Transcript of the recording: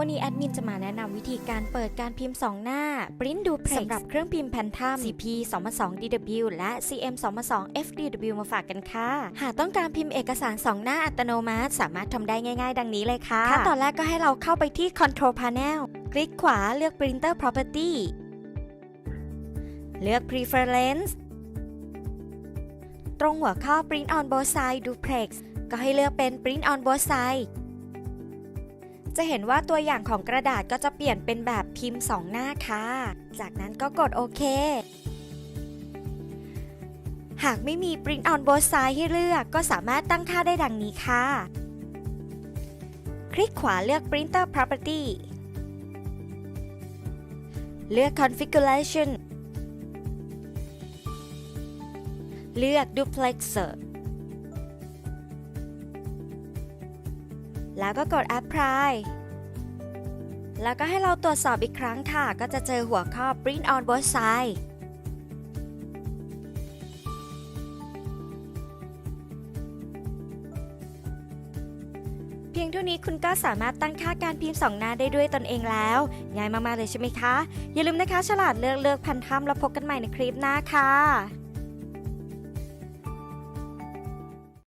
วันนี้แอดมินจะมาแนะนำวิธีการเปิดการพิมพ์ 2 หน้า Print Duplex สำหรับเครื่องพิมพ์ Phantom CP 2 2 DW และ CM 2 2 FDW มาฝากกันค่ะ หากต้องการพิมพ์เอกสาร 2 หน้าอัตโนมัติ สามารถทำได้ง่าย ๆ ดังนี้เลยค่ะ ขั้นตอนแรกก็ให้เราเข้าไปที่ Control Panel คลิกขวาเลือก Printer Property เลือก Preference ตรงหัวข้อ Print on both sides Duplex ก็ให้เลือกเป็น Print on both sides จะเห็นว่าตัวอย่างของกระดาษก็จะเปลี่ยนเป็นแบบพิมพ์ 2 หน้าค่ะ จากนั้นก็กดโอเค หากไม่มี Print on both side ให้เลือกก็สามารถตั้งค่าได้ดังนี้ค่ะ คลิกขวาเลือก Printer Property เลือก Configuration เลือก Duplexer แล้วก็กด Apply แล้วก็ให้เราตรวจสอบอีกครั้งค่ะ ก็จะเจอหัวข้อ Print on both sides เพียงเท่านี้คุณก็สามารถตั้งค่าการพิมพ์2หน้าได้ด้วยตนเองแล้วง่ายมากๆเลยใช่ไหมคะ อย่าลืมนะคะฉลาดเลือกเลือกพันธำแล้วพบกันใหม่ในคลิปหน้าค่ะ